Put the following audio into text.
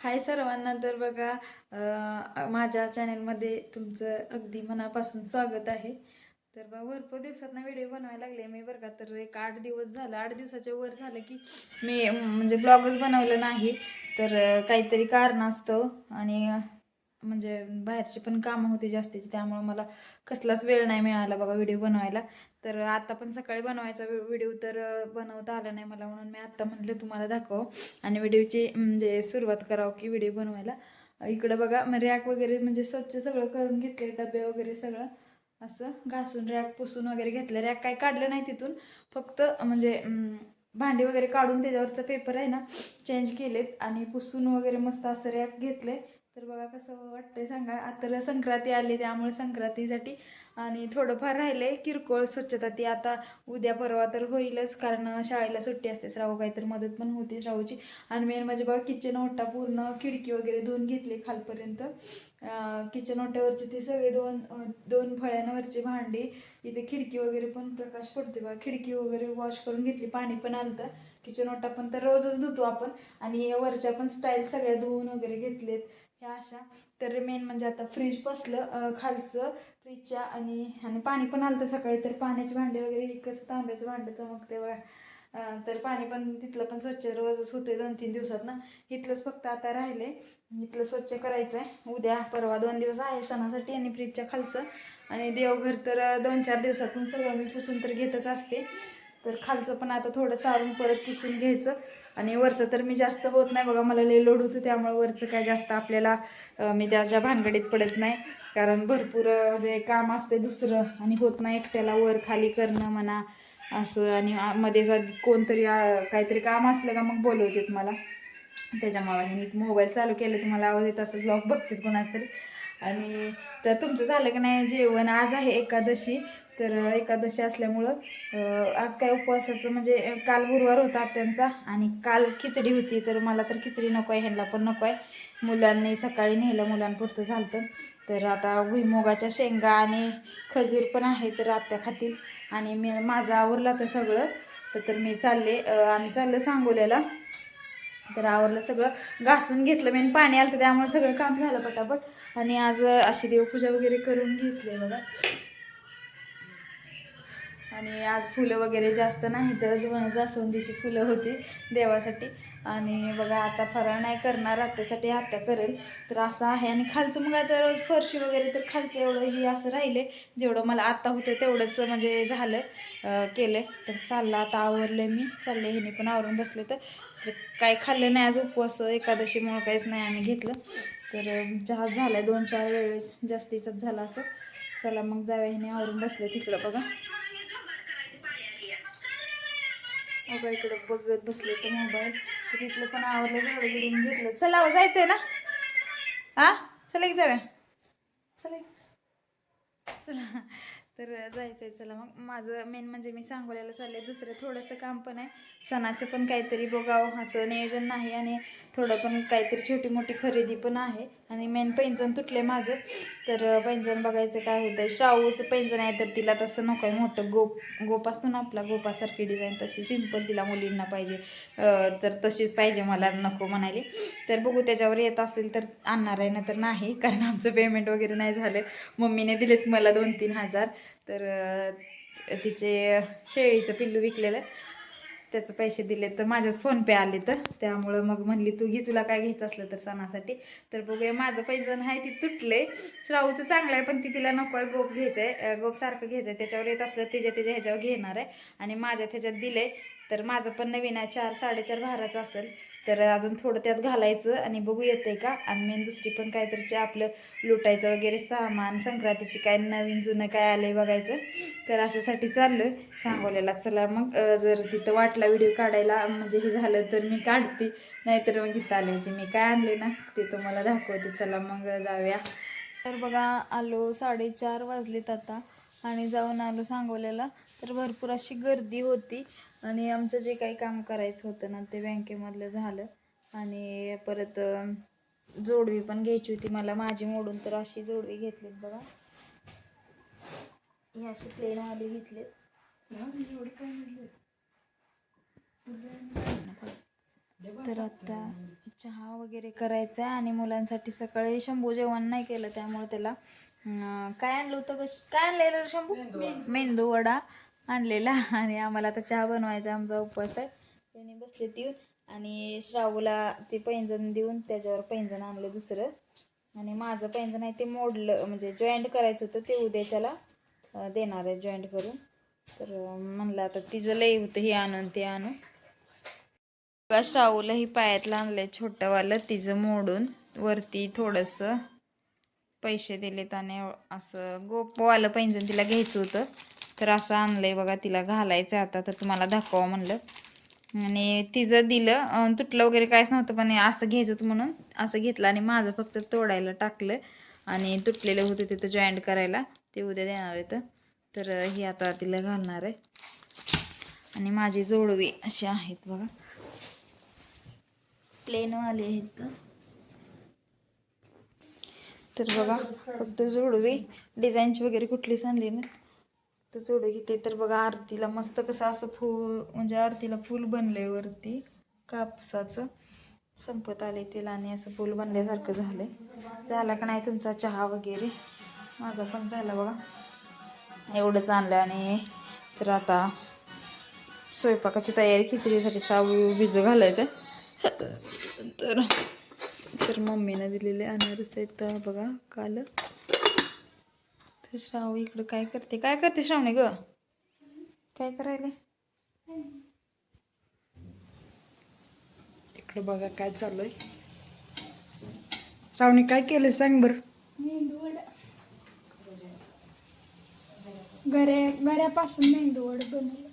हाय सर्वांना. तर बघा माझ्या चॅनलमध्ये तुमचं अगदी मनापासून स्वागत आहे. तर बघा भरपूर दिवसातनं व्हिडिओ बनवायला लागले मी बरं का. तर एक आठ दिवस झालं आठ दिवसाच्या वर झालं की मी म्हणजे ब्लॉगच बनवलं नाही. तर काहीतरी कारण असतं आणि म्हणजे बाहेरची पण कामं होती जास्तीची त्यामुळं मला कसलाच वेळ नाही मिळाला बघा व्हिडिओ बनवायला. तर आता पण सकाळी बनवायचा व्हिडिओ तर बनवता आला नाही मला म्हणून मी आत्ता म्हटलं तुम्हाला दाखव आणि व्हिडिओची म्हणजे सुरुवात करावं की व्हिडिओ बनवायला. इकडं बघा मग रॅक वगैरे म्हणजे स्वच्छ सगळं करून घेतले डबे वगैरे सगळं. असं घासून रॅक पुसून वगैरे घेतलं रॅक काय काढलं नाही तिथून. फक्त म्हणजे भांडे भांडी वगैरे काढून त्याच्यावरचं पेपर आहे ना चेंज केलेत आणि पुसून वगैरे मस्त असं रॅक घेतले तर बघा कसं वाटतंय सांगा. आता संक्रांती आली त्यामुळे संक्रांतीसाठी आणि थोडंफार राहिलंय किरकोळ स्वच्छता ती. आता उद्या परवा तर होईलच कारण शाळेला सुट्टी असते. श्रावू काहीतरी मदत पण होते श्रावूची आणि मेन म्हणजे बघा किचन ओटा पूर्ण खिडकी वगैरे धुवून घेतली खालपर्यंत. किचन ओट्यावरची ती सगळे दोन दोन फळ्यांवरची भांडी इथे खिडकी वगैरे पण प्रकाश पडते बघा. खिडकी वगैरे वॉश करून घेतली पाणी पण आलं किचन ओटा पण तर रोजच धुतो आपण. आणि वरच्या पण स्टाईल सगळ्या धुवून वगैरे घेतलेत. ह्या अशा. तर मेन म्हणजे आता फ्रीज बसलं खालचं फ्रीजच्या आणि आणि पाणी पण आलं सकाळी तर पाण्याची भांडे वगैरे एकच तांब्याचं भांडं चमकते बघा. तर पाणी पण तिथलं पण स्वच्छ रोजच होते दोन तीन दिवसात ना. इथलंच फक्त आता राहिले. इथलं स्वच्छ करायचं आहे उद्या परवा दोन दिवस आहे सणासाठी आणि फ्रीजच्या खालचं. आणि देवघर तर दोन चार दिवसातून सगळं मी पुसून तर घेतच असते. तर खालचं पण आता थोडं सारून परत पुसून घ्यायचं. आणि वरचं तर मी जास्त होत नाही. बघा मला लय लोड होतं त्यामुळे वरचं काय जास्त आपल्याला मी त्याच्या भानगडीत पडत नाही. कारण भरपूर जे म्हणजे काम असते दुसरं आणि होत नाही एकट्याला वर खाली करणं म्हणा असं आणि मध्ये जर कोणतरी काहीतरी काम असलं का मग बोलवतात मला. त्याच्यामुळे मी मोबाईल चालू केलं तर मला आवाज येत असं ब्लॉग बघतात कोणाच तरी. आणि तर तुमचं झालं की नाही? जेवण आज आहे एकादशी. तर एकादशी असल्यामुळं आज काय उपवासाचं म्हणजे काल गुरुवार होता त्यांचा आणि काल खिचडी होती तर मला तर खिचडी नको आहे ह्यांना पण नको आहे मुलांनी सकाळी नेलं मुलांपुरतं झालं तर आता भुईमुगाच्या शेंगा आणि खजूर पण आहे तर आत्या खातील. आणि मी माझं आवरलं तर सगळं. तर तर मी चालले आम्ही चाललो सांगोल्याला. तर आवरलं सगळं. घासून घेतलं मी पाणी आलं त्यामुळे सगळं काम झालं पटापट. आणि आज अशी देवपूजा वगैरे करून घेतली बघा. आणि आज फुलं वगैरे जास्त नाही तर दोन जास्वंदीची फुलं होती देवासाठी. आणि बघा आता फराळ नाही करणार आत्यासाठी आत्या करेल. तर असं आहे. आणि खालचं मग आता रोज फरशी वगैरे तर खालचं एवढं ही असं राहिले जेवढं मला आत्ता होतं तेवढंच म्हणजे झालं केलं तर चाललं आता आवरलं मी. चालले ह्याने पण आवरून बसले तर. काय खाल्लं नाही आज उपवास एकादशीमुळं काहीच नाही आम्ही घेतलं. तर जहाज चहा झाला दोन चार वेळेस जास्तीचाच झाला असं. चला मग जाव्या ह्याने आवरून बसले तिकडं बघा. मोबाईलकडे इकडं बघत बसले तर मोबाईल. तर तिथलं पण आवडलं झाडं बिडून घेतलं. चला जायचंय ना? हा? चला एक जाऊया. चला चला. तर जायचंय चला मग. माझं मेन म्हणजे मी सांगोल्याला चालले. दुसरं थोडंसं काम पण आहे. सणाचं पण काहीतरी बघावं. असं नियोजन नाही आणि थोडं पण काहीतरी छोटी मोठी खरेदी पण आहे. आणि मेन पैंजण तुटले माझं. तर पैंजण बघायचं काय होतं श्रावूचं पैंजण आहे तर तिला तसं नको आहे. मोठं गोप गोप असतो ना आपला गोपासारखी डिझाईन तशी सिंपल तिला मुलींना पाहिजे. तर तशीच पाहिजे मला नको म्हणाली. तर बघू त्याच्यावर येत असेल तर आणणार आहे ना तर नाही कारण आमचं पेमेंट वगैरे नाही झालं. मम्मीने दिलेत मला दोन तीन हजार. तर तिचे शेळीचं पिल्लू विकलेलं. त्याचं पैसे दिले तर माझ्याच फोनपे आले तर. त्यामुळं मग म्हणली तू घे तुला काय घ्यायचं असलं तर सणासाठी. तर बघूया माझं पैजण आहे ती तुटले श्राऊचं चांगलं आहे पण ती तिला नको आहे गोप घ्यायचं आहे गोप सारखं घ्यायचं आहे त्याच्यावर येत असलं त्याच्या त्याच्या ह्याच्यावर घेणार आहे. आणि माझ्या त्याच्यात दिले तर माझं पण नवीन आहे चार साडेचार भाराचं असेल. तर अजून थोडं त्यात घालायचं आणि बघू येतंय का? आणि मेन दुसरी पण काहीतरी आपलं लुटायचं वगैरे सामान संक्रांतीची काय नवीन जुनं काय आलंय बघायचं. तर अशासाठी चाललो आहे सांगवलेला चला मग जर तिथं वाटला व्हिडिओ काढायला म्हणजे हे झालं तर मी काढते. नाहीतर मग इथं आल्याची म्हणजे मी काय आणले ना ते तुम्हाला दाखवते. चला मग जाऊया. तर बघा आलो साडेचार वाजलेत आता. आणि जाऊन आलो सांगोल्याला. तर भरपूर अशी गर्दी होती. आणि आमचं जे काही काम करायचं होतं ना ते बँकेमधलं झालं. आणि परत जोडवी पण घ्यायची होती. मला माझी मोडून तर अशी जोडवी घेतलीत बघा. ही अशी प्लेनवाली घेतलीत. एवढी तर आता चहा वगैरे करायचा आहे आणि मुलांसाठी सकाळी शंभू जेवण नाही केलं त्यामुळे त्याला काय आणलं होतं कश काय आणलेलं शंभू? मेंदू वडा. आणलेला. आणि आम्हाला आता चहा बनवायचा आमचा उपवास आहे. त्याने बसले येऊन आणि श्रावूला ते पैंजण देऊन त्याच्यावर पैंजण आणलं दुसरं. आणि माझं पैंजण आहे ते मोडलं म्हणजे जॉईंट करायचं होतं ते उद्याच्याला देणार आहे जॉईंट करून. तर म्हणलं आता तिचं लई होतं हे आणून ते आणून. श्रावूला ही पायातलं आणलंय छोटंवालं तिचं मोडून. वरती थोडंसं पैसे दिलेत आणि असं गोपवालं पैंजण तिला घ्यायचं होतं. तर असं आणलंय बघा तिला घालायचं आता तर तुम्हाला दाखवा म्हणलं. आणि तिचं दिलं तुटलं वगैरे काहीच नव्हतं पण असं घ्यायचं होतं म्हणून असं घेतलं आणि माझं फक्त तोडायला टाकलं. आणि तुटलेलं होतं तिथं जॉईंट करायला ते उद्या देणार आहेत तर. हे आता तिला घालणार आहे. आणि माझी जोडवी अशी आहेत बघा. प्लेनवाले आहेत तर बघा फक्त जोडवी. डिझाईनची वगैरे कुठलीच आणली ना तर जोडवी घेते. तर बघा आरतीला मस्त कसं असं फूल म्हणजे आरतीला फूल बनलंय वरती कापसाचं. संपत आले तेल आणि असं फूल बनल्यासारखं झालंय. झाला का नाही तुमचा चहा वगैरे? माझा पण झाला बघा. एवढंच आणलं आणि तर आता स्वयंपाकाची तयारी खिचडीसाठी शाबू भिजू घालायचं तर तर मम्मीनं दिलेले अनारस आहेत. तर बघा काल. तर श्रावू इकडं काय करते? काय करते श्रावणी ग? काय करायले? इकडं बघा काय चाललंय. श्रावणी काय केलं सांग बर. गऱ्या गऱ्यापासून मेंदू वड बनवलं